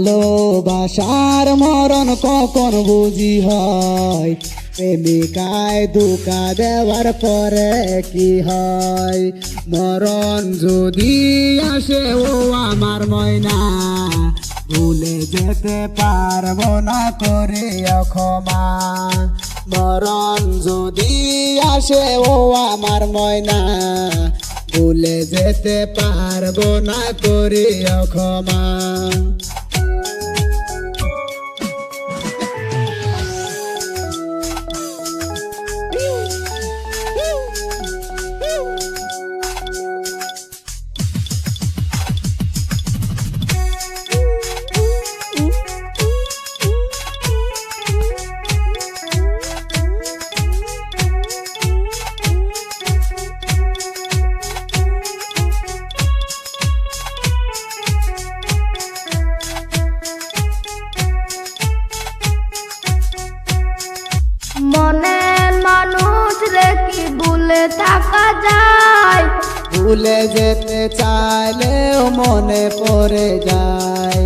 ভালোবাসার মরণ কখন বুঝি হয়? প্রেমিকায় দুকা দেওয়ার পরে কি হয়? মরণ যদি আসে, ও আমার ময়না। ভুলে যেতে পারব না করে ক্ষমা মরণ যদি আসে, ও আমার ময়না। ভুলে যেতে পারব না করে ক্ষমা মনের মানুষ রে কি ভুলে থাকা যায়? ভুলে যেতে চাইলেও মনে পড়ে যায়।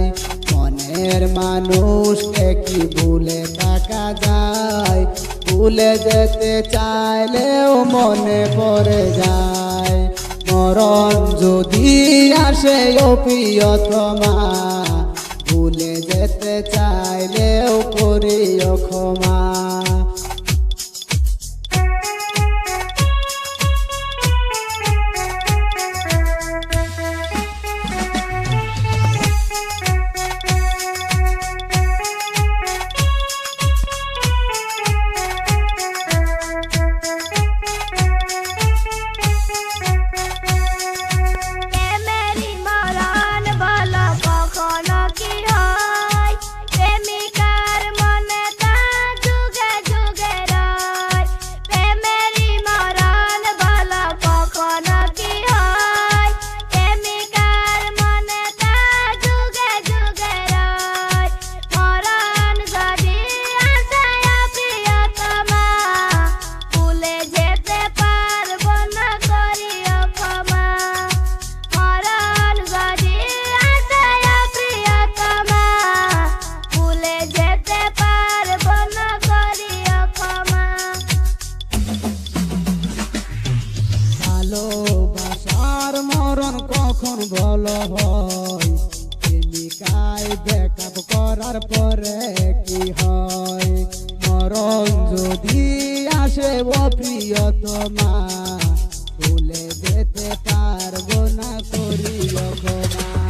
মনের মানুষকে কি ভুলে থাকা যায়? ভুলে যেতে চাইলেও মনে পড়ে যায়। মরণ যদি আসে ও প্রিয়তমা, ভুলে যেতে চাইলেও ভালোবাসার মরণ কখন ভালো হয়? প্রেমিকায় ব্যাকআপ করার পরে কি হয়? মরণ যদি আসে ও প্রিয়তমা, ভুলে যেতে পারব না করিও ক্ষমা